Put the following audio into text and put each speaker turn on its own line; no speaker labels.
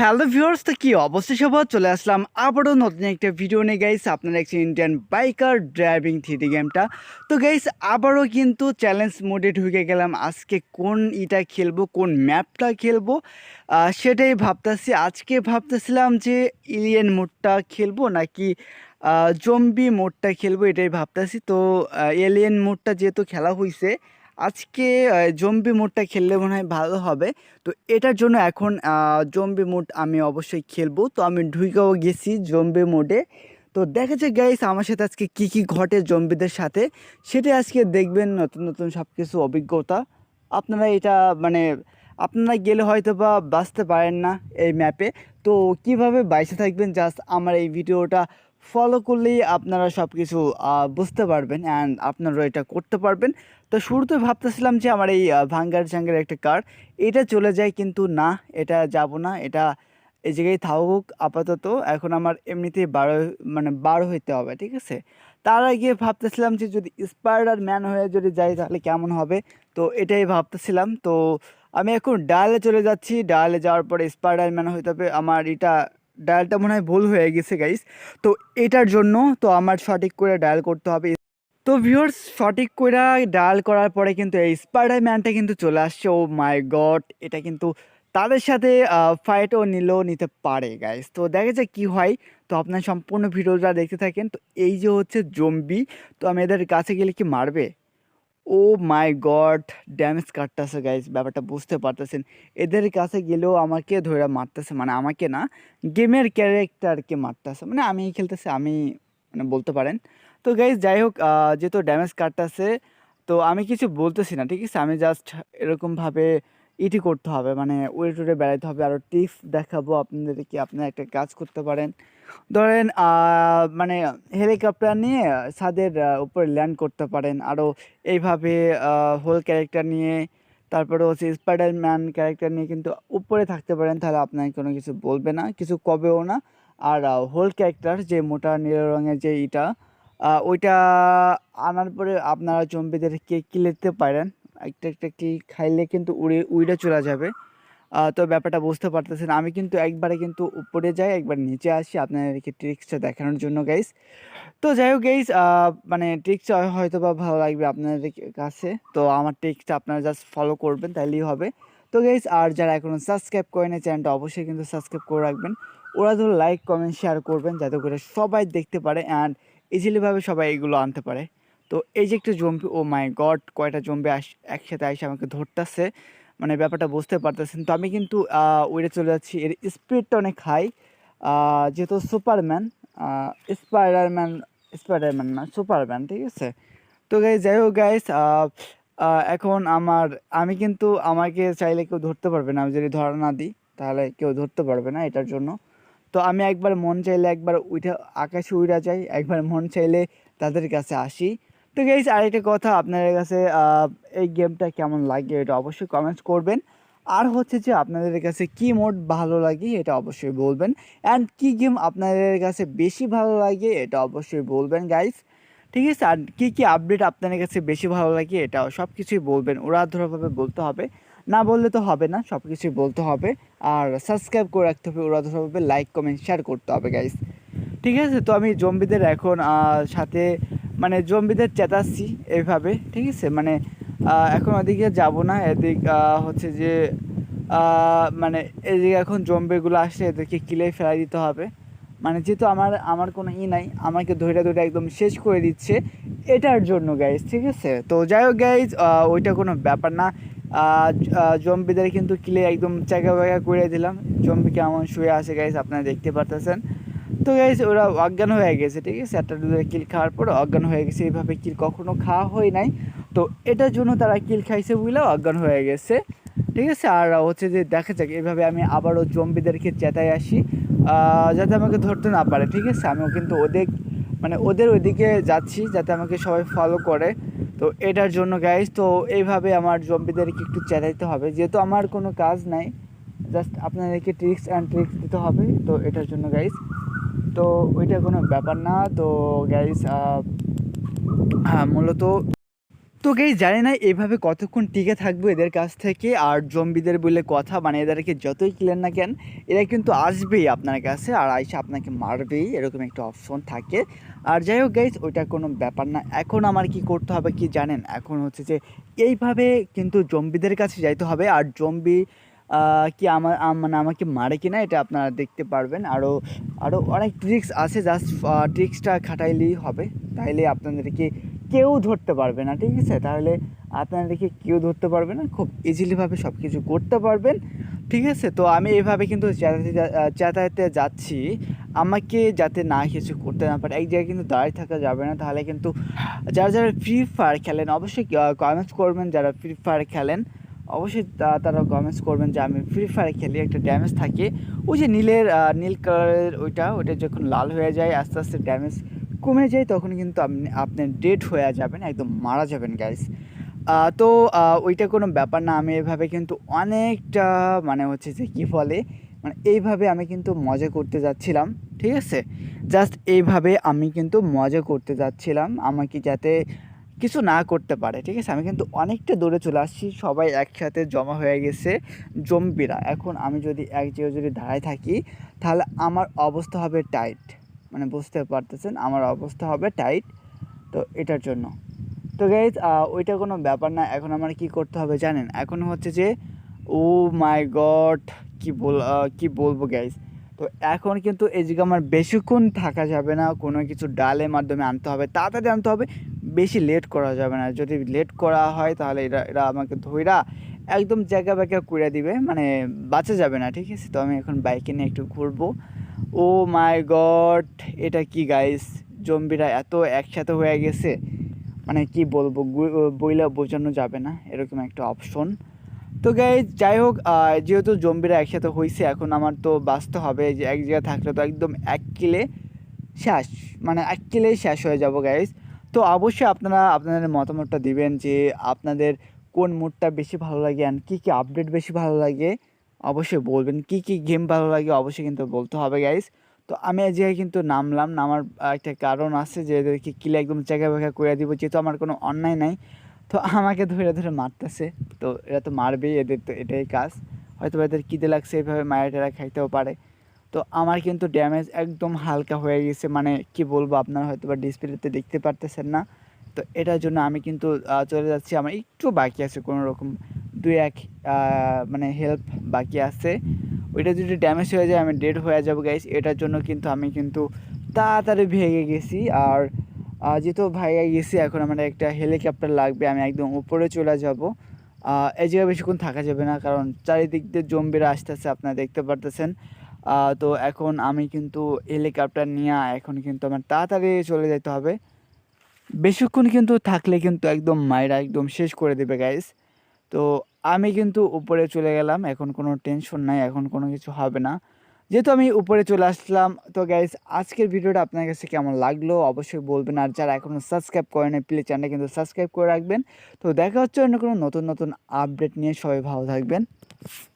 Hello viewers তো কী অবস্থা? সবার চলে আসলাম আবারও নতুন একটা ভিডিও নিয়ে গাইস আপনার দেখছেন ইন্ডিয়ান বাইকার ড্রাইভিং থ্রিডি গেমটা তো গাইস আবারও কিন্তু চ্যালেঞ্জ মোডে ঢুকে গেলাম। আজকে কোন ইটা খেলব, কোন ম্যাপটা খেলব সেটাই ভাবতেছি। আজকে ভাবতেছিলাম যে ইলিয়েন মোডটা খেলব নাকি জম্বি মোডটা খেলব, এটাই ভাবতেছি। তো এলিয়েন মোডটা যেহেতু খেলা হয়েছে আজকে জম্বি মোডটা খেললে মনে হয় ভালো হবে। তো এটার জন্য এখন জম্বি মোড আমি অবশ্যই খেলব। তো আমি ঢুকেও গেছি জম্বি মোডে। তো দেখা যায় গাইস আমার সাথে আজকে কি কি ঘটে জম্বিদের সাথে। সেটা আজকে দেখবেন নতুন নতুন সব কিছু অভিজ্ঞতা। আপনারা এটা মানে আপনারা গেলে হয়তো বা বাঁচতে পারেন না এই ম্যাপে তো কীভাবে বাইসে থাকবেন জাস্ট আমার এই ভিডিওটা ফলো করলেই আপনারা সব কিছু বুঝতে পারবেন অ্যান্ড আপনারা এটা করতে পারবেন। তো শুরুতে ভাবতেছিলাম যে আমার এই ভাঙ্গার জাঙ্গার একটা কার, এটা চলে যায় কিন্তু না, এটা যাব না, এটা এই জায়গায় থাকুক আপাতত। এখন আমার এমনিতেই বারো মানে বারো হইতে হবে, ঠিক আছে? তার আগে ভাবতেছিলাম যে যদি স্পাইডার ম্যান হয়ে যদি যাই তাহলে কেমন হবে? তো এটাই ভাবতেছিলাম। তো আমি এখন ডায়ালে চলে যাচ্ছি, ডায়ালে যাওয়ার পরে স্পাইডার ম্যান হইতে হবে। আমার এটা ডায়ালটা মনে হয় ভুল হয়ে গেছে গাইস তো এটার জন্য তো আমার সঠিক করে ডায়াল করতে হবে। তো ভিউয়ার্স সঠিক করে ডায়াল করার পরে কিন্তু এই স্পাইডার ম্যানটা কিন্তু চলে আসছে। ও মাই গড এটা কিন্তু তাদের সাথে ফাইটও নিলেও নিতে পারে গাইস তো দেখা যায় কী হয়। তো আপনার সম্পূর্ণ ভিডিওটা দেখতে থাকেন। তো এই যে হচ্ছে জম্বি তো আমি এদের কাছে গেলে কি মারবে? ও মাই গড ড্যামেজ কাটতেছে গাইস ব্যাপারটা বুঝতে পারতেছেন। এদের কাছে গেলেও আমাকে ধরে মারতেছে মানে আমাকে না, গেমের ক্যারেক্টারকে মারতেছে। মানে আমি খেলতেছি, আমি মানে বলতে পারেন। তো গাইজ যাই হোক যেহেতু ড্যামেজ কাটতেছে, তো আমি কিছু বলতেছি না, ঠিক আছে? আমি জাস্ট এরকমভাবে ইটি করতে হবে মানে উড়ে টুড়ে বেড়াইতে হবে। আরও টিপস দেখাবো আপনাদেরকে, আপনারা একটা কাজ করতে পারেন। ধরেন মানে হেলিকপ্টার নিয়ে ছাদের উপরে ল্যান্ড করতে পারেন। আরও এইভাবে হোল ক্যারেক্টার নিয়ে, তারপরে হচ্ছে স্পাইডার ম্যান ক্যারেক্টার নিয়ে কিন্তু উপরে থাকতে পারেন, তাহলে আপনাকে কোনো কিছু বলবে না, কিছু কবেও না। আর হোল ক্যারেক্টার যে মোটা নীল রঙের যে ইটা ওইটা আনার পরে আপনারা জম্বিদেরকে কিলেতে পারেন? একটা একটা কি খাইলে কিন্তু উড়ে উইড়ে চলে যাবে। তো ব্যাপারটা বুঝতে পারতেছেন। আমি কিন্তু একবারে কিন্তু উপরে যাই, একবার নিচে আসি। আপনাদেরকে ট্রিক্সটা দেখানোর জন্য গাইস তো যাই হোক গাইস মানে ট্রিক্সটা হয়তো বা ভালো লাগবে আপনাদের কাছে। তো আমার ট্রিক্সটা আপনারা জাস্ট ফলো করবেন তাহলেই হবে। তো গাইস আর যারা এখনও সাবস্ক্রাইব করেন চ্যানেলটা অবশ্যই কিন্তু সাবস্ক্রাইব করে রাখবেন। ওরা ধরো লাইক কমেন্ট শেয়ার করবেন, যাতে করে সবাই দেখতে পারে অ্যান্ড ইজিলিভাবে সবাই এগুলো আনতে পারে। তো এই যে একটা জম্বি ও মাই গড কয়টা জম্বি আস, একসাথে এসে আমাকে ধরতেছে। মানে ব্যাপারটা বুঝতে পারতেছেন। তো আমি কিন্তু উড়ে চলে যাচ্ছি। এর স্পিডটা অনেক হাই যেহেতু সুপারম্যান স্পাইডারম্যান স্পাইডারম্যান না সুপারম্যান ঠিক আছে? তো গাইজ যাই হোক গাইস এখন আমার, আমি কিন্তু আমাকে চাইলে কেউ ধরতে পারবে না। আমি যদি ধরা না দিই, তাহলে কেউ ধরতে পারবে না এটার জন্য। তো আমি একবার মন চাইলে একবার উঠে, আকাশে উড়া যাই, একবার মন চাইলে তাদের কাছে আসি। তো গাইস আরেকটা কথা আপনাদের কাছে এই গেমটা কেমন লাগে এটা অবশ্যই কমেন্টস করবেন। আর হচ্ছে যে আপনাদের কাছে কি মোড ভালো লাগে এটা অবশ্যই বলবেন। অ্যান্ড কি গেম আপনাদের কাছে বেশি ভালো লাগে এটা অবশ্যই বলবেন গাইস ঠিক আছে? আর কী কী আপডেট আপনাদের কাছে বেশি ভালো লাগে এটাও সব কিছুই বলবেন ওরাধরাভাবে বলতে হবে। না বললে তো হবে না সব কিছুই বলতে হবে। আর সাবস্ক্রাইব করে রাখতে হবে ওরাধরাভাবে লাইক কমেন্ট শেয়ার করতে হবে গাইস ঠিক আছে? তো আমি জম্বিদের এখন সাথে মানে জম্বিদের চেতাচ্ছি এইভাবে ঠিক আছে? মানে এখন ওদিকে যাব না, এদিক হচ্ছে যে মানে এদিকে এখন জম্বিগুলো আসলে এদেরকে কিলে ফেলাই দিতে হবে। মানে যেহেতু আমার আমার কোনো ই নাই, আমাকে ধরে ধরে একদম শেষ করে দিচ্ছে এটার জন্য গাইজ ঠিক আছে? তো যাই হোক গাইজ ওইটা কোনো ব্যাপার না। জম্বিদের কিন্তু কিলে একদম চাকা বাকা করে দিলাম। জম্বি কেমন শুয়ে আছে গাইজ আপনারা দেখতে পারতেছেন। তো গাইজ ওরা অজ্ঞান হয়ে গেছে, ঠিক আছে? একটা দুটো কিল খাওয়ার পর অজ্ঞান হয়ে গেছে। এইভাবে কিল কখনো খাওয়া হয় নাই। তো এটার জন্য তারা কিল খাইছে বুঝলেও অজ্ঞান হয়ে গেছে। ঠিক আছে? আর হচ্ছে যে দেখা যাক এভাবে আমি আবারও জম্বিদেরকে চেতায় আসি যাতে আমাকে ধরতে না পারে, ঠিক আছে? আমিও কিন্তু ওদের মানে ওদের ওইদিকে যাচ্ছি, যাতে আমাকে সবাই ফলো করে। তো এটার জন্য গাইজ তো এইভাবে আমার জম্বিদেরকে একটু চেতাইতে হবে। যেহেতু আমার কোনো কাজ নাই জাস্ট আপনাদেরকে ট্রিক্স অ্যান্ড ট্রিক্স দিতে হবে। তো এটার জন্য গাইজ তো ওইটা কোনো ব্যাপার না। তো হ্যাঁ মূলত তো গাইজ জানি না এভাবে কতক্ষণ টিকে থাকব এদের কাছ থেকে আর জম্বিদের বলে কথা মানে এদেরকে যতই কিলেন না কেন, এরা কিন্তু আসবেই আপনার কাছে আর আইসে আপনাকে মারবেই, এরকম একটা অপশন থাকে। আর যাই হোক গাইজ ওইটা কোনো ব্যাপার না। এখন আমার কি করতে হবে কি জানেন? এখন হচ্ছে যে এইভাবে কিন্তু জম্বিদের কাছে যাইতে হবে। আর জম্বি কি আমার আম- মানে আমাকে মারে কি না এটা আপনারা দেখতে পারবেন। আরও আরও অনেক ট্রিক্স আছে জাস্ট ট্রিক্সটা খাটাইলেই হবে। তাইলে আপনাদেরকে কেউ ধরতে পারবে না, ঠিক আছে? তাহলে আপনাদেরকে কেউ ধরতে পারবে না, খুব ইজিলিভাবে সব কিছু করতে পারবেন, ঠিক আছে? তো আমি এভাবে কিন্তু যাতায়াতে যাতায়াতে যাচ্ছি। আমাকে যাতে না কিছু করতে না পারে, এক জায়গায় কিন্তু দাঁড়িয়ে থাকা যাবে না। তাহলে কিন্তু যারা যারা ফ্রি ফায়ার খেলেন, অবশ্যই কমেন্টস করবেন, যারা ফ্রি ফায়ার খেলেন। অবশ্যই তারা কমেন্টস করবেন যে আমি ফ্রি ফায়ার খেলি একটা ড্যামেজ থাকে। ওই যে নীলের নীল কালারের ওইটা ওইটা যখন লাল হয়ে যায়, আস্তে আস্তে ড্যামেজ কমে যায়, তখন কিন্তু আপনি আপনি ডেড হয়ে যাবেন, একদম মারা যাবেন গাইস তো ওইটা কোনো ব্যাপার না, আমি এভাবে কিন্তু অনেকটা মানে হচ্ছে যে কী বলে মানে এইভাবে আমি কিন্তু মজা করতে যাচ্ছিলাম, ঠিক আছে? জাস্ট এইভাবে আমি কিন্তু মজা করতে যাচ্ছিলাম, আমাকে যাতে কিছু না করতে পারে, ঠিক আছে? আমি কিন্তু অনেকটা দূরে চলে আসছি, সবাই একসাথে জমা হয়ে গেছে জম্বিরা। এখন আমি যদি এক জায়গায় যদি দাঁড়ায় থাকি, তাহলে আমার অবস্থা হবে টাইট মানে বুঝতে পারতেছেন? আমার অবস্থা হবে টাইট তো এটার জন্য। তো গাইজ ওইটা কোনো ব্যাপার না, এখন আমার কি করতে হবে জানেন? এখন হচ্ছে যে, ও মাই গড কি বল কি বলব গাইজ তো এখন কিন্তু এই জায়গায় আমার বেশিক্ষণ থাকা যাবে না, কোনো কিছু ডালের মাধ্যমে আনতে হবে, তাড়াতাড়ি আনতে হবে। বেশি লেট করা যাবে না। যদি লেট করা হয়, তাহলে এরা এরা আমাকে ধইরা একদম জায়গা ব্যাগা করে দিবে। মানে বাঁচা যাবে না, ঠিক আছে? তো আমি এখন বাইকে নিয়ে একটু ঘুরবো। ও মাই গড এটা কি গাইস জম্বিরা এত একসাথে হয়ে গেছে। মানে কি বলব বইলা বোঝানো যাবে না, এরকম একটা অপশন তো গাইজ যাই হোক যেহেতু জম্বিরা একসাথে হয়েছে এখন আমার তো বাঁচতে হবে। যে এক জায়গায় থাকলে তো একদম এক কিলে শেষ মানে এক কিলেই শেষ হয়ে যাব গাইজ তো অবশ্যই আপনারা আপনাদের মতামতটা দিবেন যে আপনাদের কোন মুডটা বেশি ভালো লাগে অ্যান্ড কী কী আপডেট বেশি ভালো লাগে, অবশ্যই বলবেন। কী কী গেম ভালো লাগে, অবশ্যই কিন্তু বলতে হবে গাইস তো আমি এই জায়গায় কিন্তু নামলাম, নামার একটা কারণ আছে যে এদেরকে কিলে একদম জায়গা ব্যাগা করে দিব, যেহেতু আমার কোনো অন্যায় নাই। তো আমাকে ধরে ধরে মারতেছে। তো এরা তো মারবেই, এদের তো এটাই কাজ। হয়তো এদের কিদে লাগছে এইভাবে মায়ের খাইতেও পারে। তো আমার কিন্তু ড্যামেজ একদম হালকা হয়ে গেছে। মানে কি বলব, আপনারা হয়তো বা ডিসপ্লেতে দেখতে পারতেছেন না। তো এটার জন্য আমি কিন্তু চলে যাচ্ছি। আমার একটু বাকি আছে কোনো রকম দুই এক মানে হেল্প বাকি আছে। ওইটা যদি ড্যামেজ হয়ে যায়, আমি ডেড হয়ে যাব গাইস এটার জন্য কিন্তু আমি কিন্তু তাড়াতাড়ি ভেঙে গেছি। আর যেহেতু ভাইয়া গেছি, এখন আমার একটা হেলিকপ্টার লাগবে, আমি একদম উপরে চলে যাব। এই জায়গায় বেশিক্ষণ থাকা যাবে না, কারণ চারিদিক দিয়ে জম্বিরা আসতেছে, আপনারা দেখতে পারতেছেন। তো এখন আমি কিন্তু হেলিকপ্টার নিয়ে এখন কিন্তু আমার তাড়াতাড়ি চলে যেতে হবে। বেশিক্ষণ কিন্তু থাকলে কিন্তু একদম মায়েরা একদম শেষ করে দেবে গাইস তো আমি কিন্তু উপরে চলে গেলাম, এখন কোনো টেনশন নাই, এখন কোনো কিছু হবে না। যেহেতু আমি উপরে চলে আসলাম, তো গাইস আজকের ভিডিওটা আপনার কাছে কেমন লাগল অবশ্যই বলবেন। আর যারা এখনও সাবস্ক্রাইব করেন প্লিজ চ্যানেলটা কিন্তু সাবস্ক্রাইব করে রাখবেন। তো দেখা হচ্ছে অন্য কোনো নতুন নতুন আপডেট নিয়ে। সবাই ভালো থাকবেন।